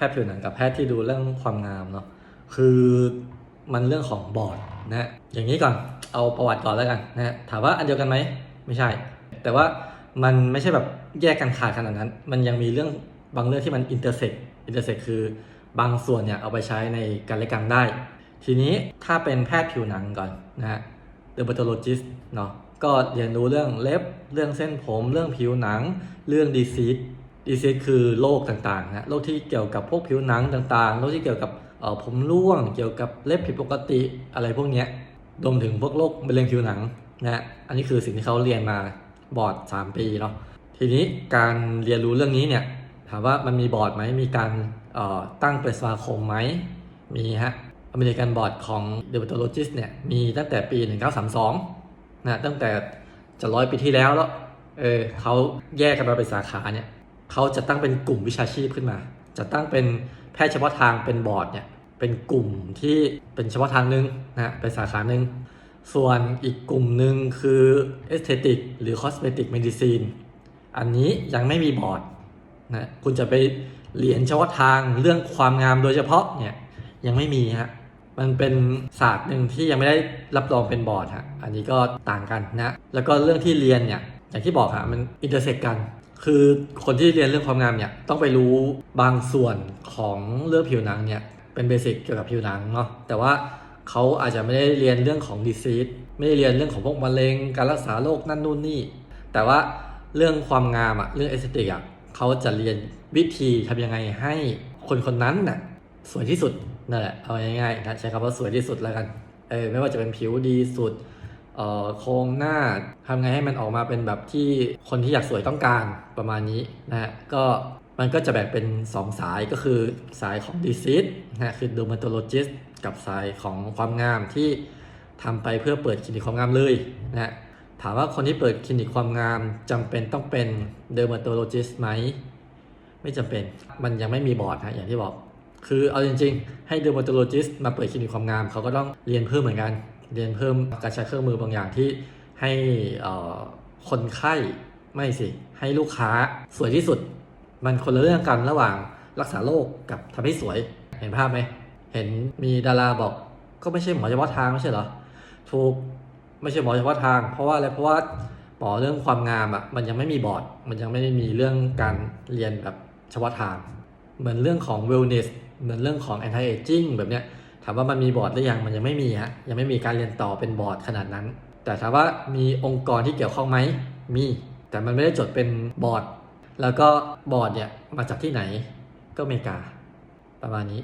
พทย์ผิวหนังกับแพทย์ที่ดูเรื่องความงามเนาะคือมันเรื่องของบอร์ดนะฮะอย่างนี้ก่อนเอาประวัติก่อนแล้วกันนะฮะถามว่าอันเดียวกันไหมไม่ใช่ แต่ว่ามันไม่ใช่แบบแยกกันขาดขนาดนั้น มันยังมีเรื่องบางเรื่องที่มันอินเตอร์เซ็กอินเตอร์เซ็กคือบางส่วนเนี่ยเอาไปใช้ในการเล่นกรรมได้ ทีนี้ถ้าเป็นแพทย์ผิวหนังก่อนนะฮะ dermatologist เนาะก็เรียนรู้เรื่องเล็บ เรื่องเส้นผม เรื่องผิวหนัง เรื่อง disease disease คือโรคต่างๆนะโรคที่เกี่ยวกับพวกผิวหนังต่างๆโรคที่เกี่ยวกับเอ่อผมร่วง เกี่ยวกับเล็บผิดปกติอะไรพวกเนี้ยรวมถึงพวกโรคมะเร็งผิวหนังนะอันนี้คือสิ่งที่เขาเรียนมาบอร์ด 3 ปีเนาะทีนี้การเรียนรู้เรื่องนี้เนี่ยถามว่ามันมีบอร์ดไหมมีการเอ่อตั้งเป็นสมาคมไหมมีฮะอเมริกันบอร์ดของ dermatologist เนี่ยมีตั้งแต่ปี 1932นะตั้งแต่จะร้อยปีที่แล้วแล้วเออเขาแยกกันมาเป็นสาขาเนี่ย เขาจะตั้งเป็นกลุ่มวิชาชีพขึ้นมา จะตั้งเป็นแพทย์เฉพาะทางเป็นบอร์ดเนี่ยเป็นกลุ่มที่เป็นเฉพาะทางหนึ่งนะฮะเป็นสาขาหนึ่งส่วนอีกกลุ่มหนึ่งคือ aesthetic หรือ cosmetic medicine อันนี้ยังไม่มีบอร์ดนะคุณจะไปเรียนเฉพาะทางเรื่องความงามโดยเฉพาะเนี่ยยังไม่มีฮะมันเป็นศาสตร์หนึ่งที่ยังไม่ได้รับรองเป็นบอร์ดฮะอันนี้ก็ต่างกันนะแล้วก็เรื่องที่เรียนเนี่ยอย่างที่บอกฮะมันอินเตอร์เซ็กกัน คือคนที่เรียนเรื่องความงามเนี่ยต้องไปรู้บางส่วนของเรื่องผิวหนังเนี่ยเป็นเบสิกเกี่ยวกับผิวหนังเนาะแต่ว่าเขาอาจจะไม่ได้เรียนเรื่องของดีซีสไม่ได้เรียนเรื่องของพวกมะเร็งการรักษาโรคนั่นนู่นนี่ แต่ว่าเรื่องความงามอะเรื่องเอสเตติกอะเขาจะเรียนวิธีทำยังไงให้คนคนนั้นน่ะสวยที่สุดนั่นแหละเอาง่ายๆนะใช้คำว่าสวยที่สุดแล้วกันเออไม่ว่าจะเป็นผิวดีสุด โครงหน้าทำไงให้มันออกมาเป็นแบบที่คนที่อยากสวยต้องการประมาณนี้นะฮะก็มันก็จะแบ่งเป็น 2 สายก็คือสายของ disease นะฮะคือ dermatologist กับสายของความงามที่ทำไปเพื่อเปิดคลินิกความงามเลยนะฮะถามว่าคนที่เปิดคลินิกความงามจำเป็นต้องเป็น dermatologist ไหม ไม่จำเป็นมันยังไม่มีบอร์ดฮะอย่างที่บอก คือเอาจริง ๆ ให้ dermatologist มาเปิดคลินิกความงาม เขาก็ต้องเรียนเพิ่มเหมือนกัน เรียนเพิ่มการใช้เครื่องมือบางอย่างที่ให้คนไข้ไม่สิ ให้ลูกค้าสวยที่สุด มันคนละเรื่องกันระหว่างรักษาโรคกับทำให้สวยเห็นภาพไหม เห็นมีดาราบอก ก็ไม่ใช่หมอเฉพาะทางไม่ใช่เหรอถูกไม่ใช่หมอเฉพาะทาง เพราะว่าอะไรเพราะว่าหมอเรื่องความงามอะมันยังไม่มีบอร์ด มันยังไม่ได้มีเรื่องการเรียนแบบเฉพาะทาง เหมือนเรื่องของ wellness เหมือนเรื่องของ anti aging แบบเนี้ย ถามว่ามันมีบอร์ดหรือยังมันยังไม่มีฮะยังไม่มีการเรียนต่อเป็นบอร์ดขนาดนั้น แต่ถามว่ามีองค์กรที่เกี่ยวข้องไหมมี แต่มันไม่ได้จดเป็นบอร์ด แล้วก็บอร์ดเนี่ยมาจากที่ไหนก็อเมริกา ประมาณนี้